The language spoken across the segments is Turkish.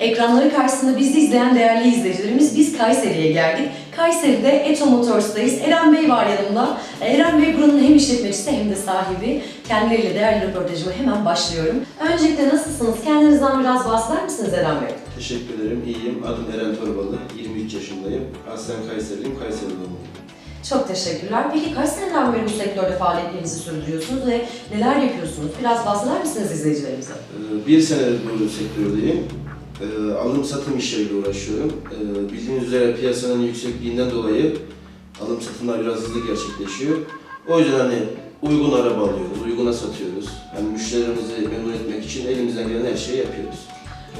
Ekranları karşısında bizi izleyen değerli izleyicilerimiz biz Kayseri'ye geldik. Kayseri'de Eto Motors'tayız. Eren Bey var yanımda. Eren Bey buranın hem işletmecisi hem de sahibi. Kendileriyle değerli röportajıma hemen başlıyorum. Öncelikle nasılsınız? Kendinizden biraz bahseder misiniz Eren Bey? Teşekkür ederim. İyiyim. Adım Eren Torbalı. 23 yaşındayım. Aslen Kayseriliyim. Kayseri doğumluyum. Çok teşekkürler. Peki kaç seneden beri bu sektörde faaliyetlerinizi sürdürüyorsunuz ve neler yapıyorsunuz? Biraz bahseder misiniz izleyicilerimize? Ee, Bir senedir bu sektördeyim. Ee, Alım satım işleriyle uğraşıyorum. Ee, Bildiğiniz üzere piyasanın yüksekliğinden dolayı alım satımlar biraz hızlı gerçekleşiyor. O yüzden hani uygun araba alıyoruz, uyguna satıyoruz. Hani müşterilerimizi memnun etmek için elimizden gelen her şeyi yapıyoruz.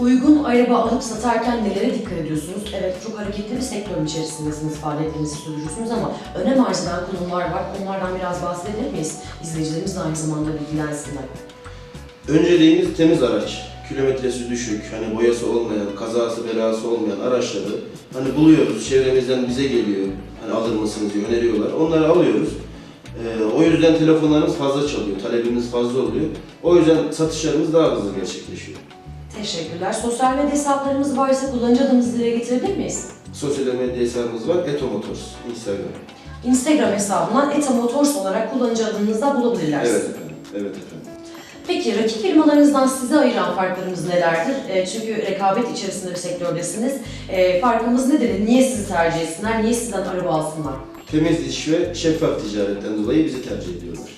Uygun araba alıp satarken nelere dikkat ediyorsunuz? Evet çok hareketli bir sektörün içerisindesiniz, faaliyetlerinizi sürdürüyorsunuz ama önem arz eden konular var. Onlardan biraz bahsedebilir miyiz? İzleyicilerimiz de aynı zamanda bilgilensinler. Önceliğimiz temiz araç. Kilometresi düşük, hani boyası olmayan, kazası belası olmayan araçları hani buluyoruz, çevremizden bize geliyor. Hani alır mısınız diye öneriyorlar. Onları alıyoruz. Ee, o yüzden telefonlarımız fazla çalıyor, talebimiz fazla oluyor. O yüzden satışlarımız daha hızlı gerçekleşiyor. Teşekkürler. Sosyal medya hesaplarımız varsa kullanıcı adınızı dile getirebilir miyiz? Sosyal medya hesabımız var, Eto Motors, Instagram. Instagram hesabından Eta Motors olarak kullanıcı adınızda bulabilirler Evet efendim, evet efendim. Peki rakip firmalarınızdan sizi ayıran farklarımız nelerdir? E, çünkü rekabet içerisinde bir sektördesiniz. E, farkımız nedir? Niye sizi tercih etsinler? Niye sizden araba alsınlar? Temiz iş ve şeffaf ticaretten dolayı bizi tercih ediyorlar.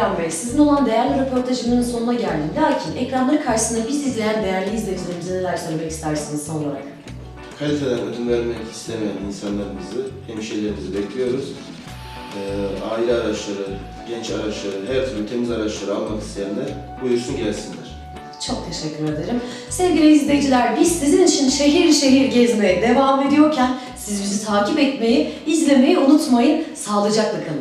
Eren Bey, sizin olan değerli röportajımın sonuna geldim. Lakin ekranları karşısında biz izleyen değerli izleyicilerimize neler söylemek istersiniz son olarak? Kaliteden ödün vermek istemeyen insanlarımızı, hemşehrilerimizi bekliyoruz. Ee, aile araçları, genç araçları, her türlü temiz araçları almak isteyenler buyursun gelsinler. Çok teşekkür ederim. Sevgili izleyiciler, biz sizin için şehir şehir gezmeye devam ediyorken siz bizi takip etmeyi, izlemeyi unutmayın. Sağlıcakla kalın.